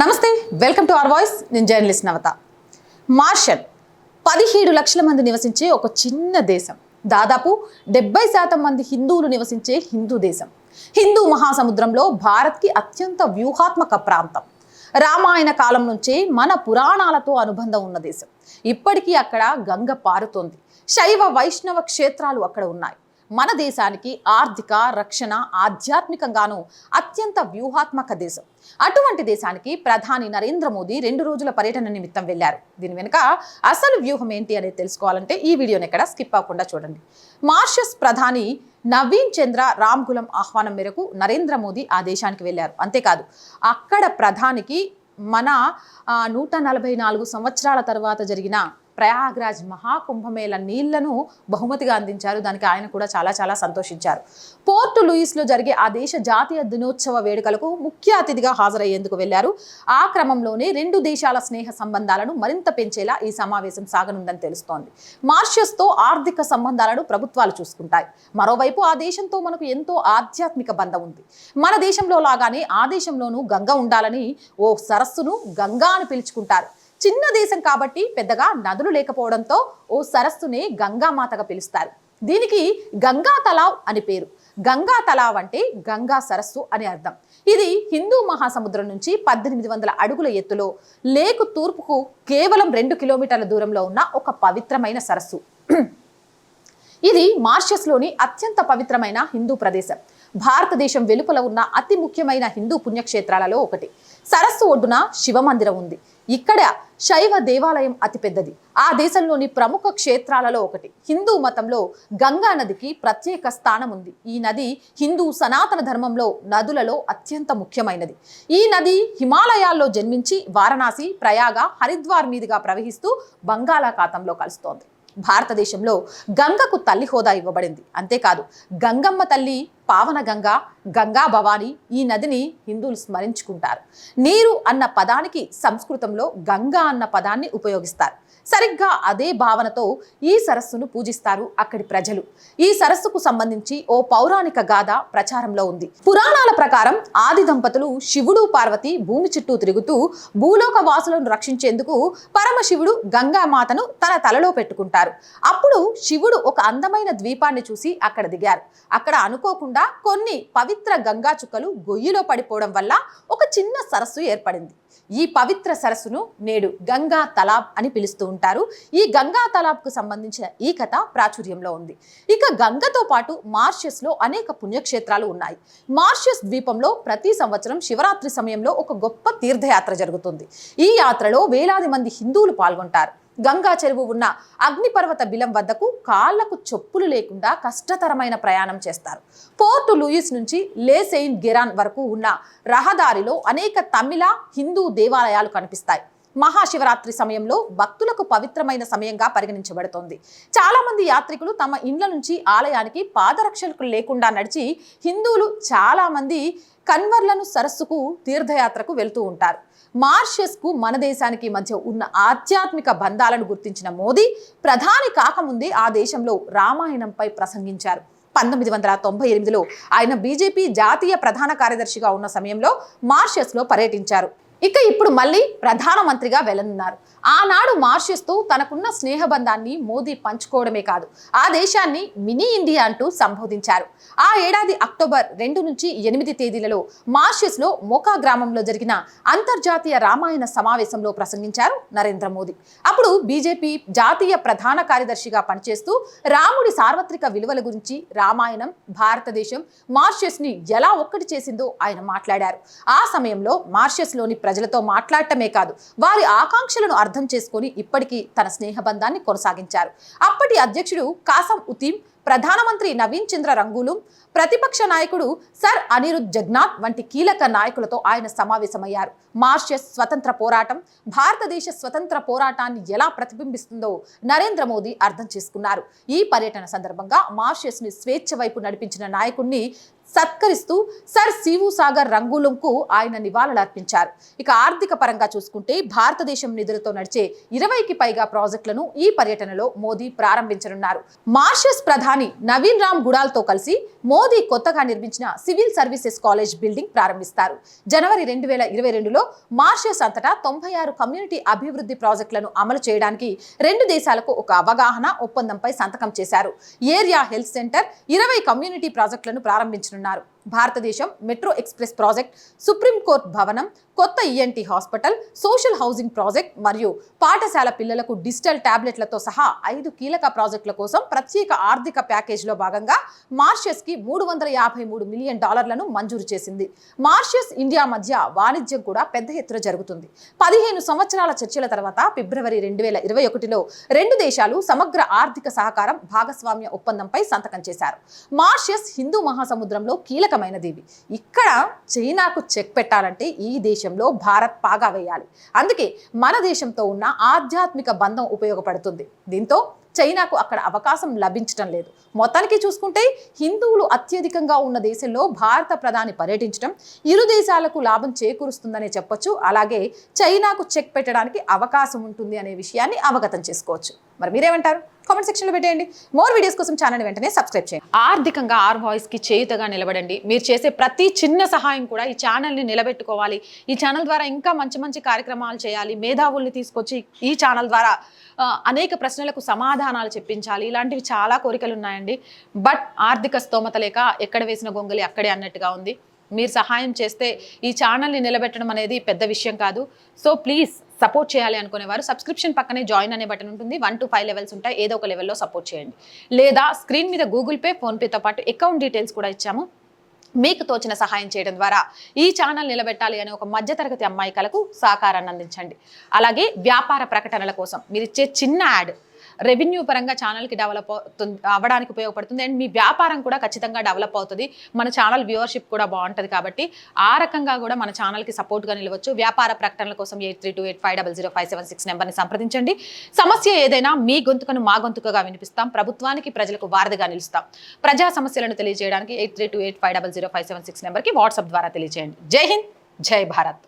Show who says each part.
Speaker 1: నమస్తే welcome to our voice. నేను journalist Navatha. Martial పదిహేడు లక్షల మంది నివసించే ఒక చిన్న దేశం. దాదాపు డెబ్బై శాతం మంది హిందువులు నివసించే హిందూ దేశం. హిందూ మహాసముద్రంలో భారత్కి అత్యంత వ్యూహాత్మక ప్రాంతం. రామాయణ కాలం నుంచే మన పురాణాలతో అనుబంధం ఉన్న దేశం. ఇప్పటికీ అక్కడ గంగ పారుతోంది. శైవ వైష్ణవ క్షేత్రాలు అక్కడ ఉన్నాయి. మన దేశానికి ఆర్థిక రక్షణ ఆధ్యాత్మికంగానూ అత్యంత వ్యూహాత్మక దేశం. అటువంటి దేశానికి ప్రధాని నరేంద్ర మోదీ రెండు రోజుల పర్యటన నిమిత్తం వెళ్ళారు దీని వెనుక అసలు వ్యూహం ఏంటి అనేది తెలుసుకోవాలంటే ఈ వీడియోని ఎక్కడ స్కిప్ అవ్వకుండా చూడండి. మార్షస్ ప్రధాని నవీన్ చంద్ర రామ్గులం ఆహ్వానం మేరకు నరేంద్ర మోదీ ఆ దేశానికి వెళ్ళారు అంతేకాదు అక్కడ ప్రధానికి మన నూట నలభై నాలుగు సంవత్సరాల తర్వాత జరిగిన ప్రయాగ్రాజ్ మహాకుంభమేళ నీళ్ళను బహుమతిగా అందించారు. దానికి ఆయన కూడా చాలా చాలా సంతోషించారు. పోర్ట్ లూయిస్లో జరిగే ఆ దేశ జాతీయ దినోత్సవ వేడుకలకు ముఖ్య అతిథిగా హాజరయ్యేందుకు వెళ్ళారు ఆ క్రమంలోనే రెండు దేశాల స్నేహ సంబంధాలను మరింత పెంచేలా ఈ సమావేశం సాగనుందని తెలుస్తోంది. మార్షస్తో ఆర్థిక సంబంధాలను ప్రభుత్వాలు చూసుకుంటాయి. మరోవైపు ఆ దేశంతో మనకు ఎంతో ఆధ్యాత్మిక బంధం ఉంది. మన దేశంలో లాగానే ఆ దేశంలోనూ గంగ ఉండాలని ఓ సరస్సును గంగా అని పిలుచుకుంటారు. చిన్న దేశం కాబట్టి పెద్దగా నదులు లేకపోవడంతో ఓ సరస్సునే గంగామాతగా పిలుస్తారు. దీనికి గంగా తలావ్ అని పేరు. గంగా తలావ్ అంటే గంగా సరస్సు అని అర్థం. ఇది హిందూ మహాసముద్రం నుంచి పద్దెనిమిది వందల అడుగుల ఎత్తులో లేకు తూర్పుకు కేవలం రెండు కిలోమీటర్ల దూరంలో ఉన్న ఒక పవిత్రమైన సరస్సు. ఇది మార్షస్లోని అత్యంత పవిత్రమైన హిందూ ప్రదేశం. భారతదేశం వెలుపల ఉన్న అతి ముఖ్యమైన హిందూ పుణ్యక్షేత్రాలలో ఒకటి. సరస్సు ఒడ్డున శివమందిరం ఉంది. ఇక్కడ శైవ దేవాలయం అతిపెద్దది. ఆ దేశంలోని ప్రముఖ క్షేత్రాలలో ఒకటి. హిందూ మతంలో గంగా నదికి ప్రత్యేక స్థానం ఉంది. ఈ నది హిందూ సనాతన ధర్మంలో నదులలో అత్యంత ముఖ్యమైనది. ఈ నది హిమాలయాల్లో జన్మించి వారణాసి ప్రయాగ హరిద్వార్ మీదుగా ప్రవహిస్తూ బంగాళాఖాతంలో కలుస్తోంది. భారతదేశంలో గంగకు తల్లి హోదా ఇవ్వబడింది. అంతేకాదు గంగమ్మ తల్లి పావన గంగా గంగా భవాని ఈ నదిని హిందువులు స్మరించుకుంటారు. నీరు అన్న పదానికి సంస్కృతంలో గంగా అన్న పదాన్ని ఉపయోగిస్తారు. సరిగ్గా అదే భావనతో ఈ సరస్సును పూజిస్తారు అక్కడి ప్రజలు. ఈ సరస్సుకు సంబంధించి ఓ పౌరాణిక గాథ ప్రచారంలో ఉంది. పురాణాల ప్రకారం ఆది దంపతులు శివుడు పార్వతి భూమి చుట్టూ తిరుగుతూ భూలోక వాసులను రక్షించేందుకు పరమశివుడు గంగామాతను తన తలలో పెట్టుకుంటారు. అప్పుడు శివుడు ఒక అందమైన ద్వీపాన్ని చూసి అక్కడ దిగారు. అక్కడ అనుకోకుండా కొన్ని పవిత్ర గంగా చుక్కలు గొయ్యిలో పడిపోవడం వల్ల ఒక చిన్న సరస్సు ఏర్పడింది. ఈ పవిత్ర సరస్సును నేడు గంగా తలాబ్ అని పిలుస్తూ ఉంటారు. ఈ గంగా తలాబ్కు సంబంధించిన ఈ కథ ప్రాచుర్యంలో ఉంది. ఇక గంగతో పాటు మార్షియస్లో అనేక పుణ్యక్షేత్రాలు ఉన్నాయి. మార్షియస్ ద్వీపంలో ప్రతి సంవత్సరం శివరాత్రి సమయంలో ఒక గొప్ప తీర్థయాత్ర జరుగుతుంది. ఈ యాత్రలో వేలాది మంది హిందువులు పాల్గొంటారు. గంగా చెరువు ఉన్న అగ్నిపర్వత బిలం వద్దకు కాళ్ళకు చెప్పులు లేకుండా కష్టతరమైన ప్రయాణం చేస్తారు. పోర్టు లూయిస్ నుంచి లే సెయింట్ గెరాన్ వరకు ఉన్న రహదారిలో అనేక తమిళ హిందూ దేవాలయాలు కనిపిస్తాయి. మహాశివరాత్రి సమయంలో భక్తులకు పవిత్రమైన సమయంగా పరిగణించబడుతోంది. చాలామంది యాత్రికులు తమ ఇండ్ల నుంచి ఆలయానికి పాదరక్షలు లేకుండా నడిచి హిందువులు చాలామంది కన్వర్లను సరస్సుకు తీర్థయాత్రకు వెళ్తూ ఉంటారు. మార్షస్కు మన దేశానికి మధ్య ఉన్న ఆధ్యాత్మిక బంధాలను గుర్తించిన మోదీ ప్రధాని కాకముందే ఆ దేశంలో రామాయణంపై ప్రసంగించారు. పంతొమ్మిది వందల తొంభై ఎనిమిదిలో ఆయన బీజేపీ జాతీయ ప్రధాన కార్యదర్శిగా ఉన్న సమయంలో మార్షస్లో పర్యటించారు. ఇక ఇప్పుడు మళ్ళీ ప్రధానమంత్రిగా వెళ్ళనున్నారు ఆనాడు మార్షిస్తూ తనకున్న స్నేహబంధాన్ని మోదీ పంచుకోవడమే కాదు ఆ దేశాన్ని మినీ ఇండియా అంటూ సంబోధించారు. ఆ ఏడాది అక్టోబర్ రెండు నుంచి ఎనిమిది తేదీలలో మార్షిస్లో మోకా గ్రామంలో జరిగిన అంతర్జాతీయ రామాయణ సమావేశంలో ప్రసంగించారు నరేంద్ర మోదీ. అప్పుడు బీజేపీ జాతీయ ప్రధాన కార్యదర్శిగా పనిచేస్తూ రాముడి సార్వత్రిక విలువల గురించి రామాయణం భారతదేశం మార్షిస్ని ఎలా ఒక్కటి చేసిందో ఆయన మాట్లాడారు. ఆ సమయంలో మార్షిస్లోని ప్రజలతో మాట్లాడటమే కాదు వారి ఆకాంక్షలను అర్థం చేసుకొని ఇప్పటికీ తన స్నేహబంధాన్ని కొనసాగించారు. అప్పటి అధ్యక్షుడు కాసం ఉతీం ప్రధానమంత్రి నవీన్ చంద్ర రంగులు ప్రతిపక్ష నాయకుడు సర్ అనిరుద్ జగ్నాథ్ వంటి కీలక నాయకులతో ఆయన సమావేశమయ్యారు. మార్షస్ స్వతంత్ర పోరాటం భారతదేశ స్వతంత్ర పోరాటాన్ని ఎలా ప్రతిబింబిస్తుందో నరేంద్ర మోదీ అర్థం చేసుకున్నారు. ఈ పర్యటన సందర్భంగా మార్షస్ని స్వేచ్ఛ వైపు నడిపించిన నాయకుడిని సత్కరిస్తూ సర్ సివు సాగర్ రంగులంకు ఆయన నివాళులర్పించారు. ఇక ఆర్థిక పరంగా చూసుకుంటే భారతదేశం నిధులతో నడిచే ఇరవైకి పైగా ప్రాజెక్టులను ఈ పర్యటనలో మోదీ ప్రారంభించనున్నారు. మార్షస్ ప్రధాని నవీన్ రామ్ గుడాల్తో కలిసి మోదీ కొత్తగా నిర్మించిన సివిల్ సర్వీసెస్ కాలేజ్ బిల్డింగ్ ప్రారంభిస్తారు. జనవరి రెండు వేల ఇరవై రెండులో మార్షస్ అంతటా తొంభై ఆరు కమ్యూనిటీ అభివృద్ధి ప్రాజెక్టులను అమలు చేయడానికి రెండు దేశాలకు ఒక అవగాహన ఒప్పందంపై సంతకం చేశారు. ఏరియా హెల్త్ సెంటర్ ఇరవై కమ్యూనిటీ ప్రాజెక్టులను ప్రారంభించనున్నారు. అన్నారు భారతదేశం మెట్రో ఎక్స్ప్రెస్ ప్రాజెక్ట్ సుప్రీంకోర్టు భవనం కొత్త ENT hospital social housing project మరియు పాఠశాల పిల్లలకు డిజిటల్ టాబ్లెట్లతో సహా ఐదు కీలక ప్రాజెక్టుల కోసం ప్రత్యేక ఆర్థిక ప్యాకేజీలో భాగంగా మార్షియస్కి మూడు వందల యాభై మూడు మిలియన్ డాలర్లను మంజూరు చేసింది. మార్షియస్ ఇండియా మధ్య వాణిజ్యం కూడా పెద్ద ఎత్తున జరుగుతుంది. పదిహేను సంవత్సరాల చర్చల తర్వాత ఫిబ్రవరి రెండు వేల ఇరవై ఒకటిలో రెండు దేశాలు సమగ్ర ఆర్థిక సహకారం భాగస్వామ్య ఒప్పందంపై సంతకం చేశారు. మార్షియస్ హిందూ మహాసముద్రంలో కీలక కీలకమైనది ఇవి. ఇక్కడ చైనాకు చెక్ పెట్టాలంటే ఈ దేశంలో భారత్ పాగా వేయాలి. అందుకే మన దేశంతో ఉన్న ఆధ్యాత్మిక బంధం ఉపయోగపడుతుంది. దీంతో చైనాకు అక్కడ అవకాశం లభించడం లేదు. మొత్తానికి చూసుకుంటే హిందువులు అత్యధికంగా ఉన్న దేశంలో భారత ప్రధాని పర్యటించడం ఇరు దేశాలకు లాభం చేకూరుస్తుందనే చెప్పొచ్చు. అలాగే చైనాకు చెక్ పెట్టడానికి అవకాశం ఉంటుంది అనే విషయాన్ని అవగతం చేసుకోవచ్చు. మరి మీరేమంటారు? కామెంట్ సెక్షన్లో పెట్టేయండి. మోర్ వీడియోస్ కోసం ఛానల్ వెంటనే సబ్స్క్రైబ్ చేయండి. ఆర్థికంగా ఆర్ వాయిస్కి చేయుతగా నిలబడండి. మీరు చేసే ప్రతి చిన్న సహాయం కూడా ఈ ఛానల్ని నిలబెట్టుకోవాలి. ఈ ఛానల్ ద్వారా ఇంకా మంచి మంచి కార్యక్రమాలు చేయాలి. మేధావుల్ని తీసుకొచ్చి ఈ ఛానల్ ద్వారా అనేక ప్రశ్నలకు సమాధానాలు చెప్పించాలి. ఇలాంటివి చాలా కోరికలు ఉన్నాయండి. బట్ ఆర్థిక స్తోమత లేక ఎక్కడ వేసిన గొంగలి అక్కడే అన్నట్టుగా ఉంది. మీరు సహాయం చేస్తే ఈ ఛానల్ని నిలబెట్టడం అనేది పెద్ద విషయం కాదు. సో ప్లీజ్ సపోర్ట్ చేయాలి అనుకునేవారు. సబ్స్క్రిప్షన్ పక్కనే జాయిన్ అనే బటన్ ఉంటుంది. వన్ టు ఫైవ్ లెవెల్స్ ఉంటాయి. ఏదో ఒక లెవెల్లో సపోర్ట్ చేయండి. లేదా స్క్రీన్ మీద గూగుల్ పే ఫోన్పేతో పాటు అకౌంట్ డీటెయిల్స్ కూడా ఇచ్చాము. మీకు తోచిన సహాయం చేయడం ద్వారా ఈ ఛానల్ నిలబెట్టాలి అనే ఒక మధ్యతరగతి అమ్మాయికలకు సహకారాన్ని అందించండి. అలాగే వ్యాపార ప్రకటనల కోసం మీరు ఇచ్చే చిన్న యాడ్ రెవెన్యూ పరంగా ఛానల్కి డెవలప్ అవుతుంది అవ్వడానికి ఉపయోగపడుతుంది. అండ్ మీ వ్యాపారం కూడా ఖచ్చితంగా డెవలప్ అవుతుంది. మన ఛానల్ వ్యూవర్షిప్ కూడా బాగుంటుంది కాబట్టి ఆ రకంగా కూడా మన ఛానల్కి సపోర్ట్గా నిలవచ్చు. వ్యాపార ప్రకటనల కోసం eight three two eight five double zero five seven six నెంబర్ని సంప్రదించండి. సమస్య ఏదైనా మీ గొంతుకను మా గొంతుకగా వినిపిస్తాం. ప్రభుత్వానికి ప్రజలకు వారధిగా నిలుస్తాం. ప్రజా సమస్యలను తెలియజేయడానికి eight three two eight five double zero five seven six నెంబర్కి వాట్సాప్ ద్వారా తెలియజేయండి. జై హింద్ జై భారత్.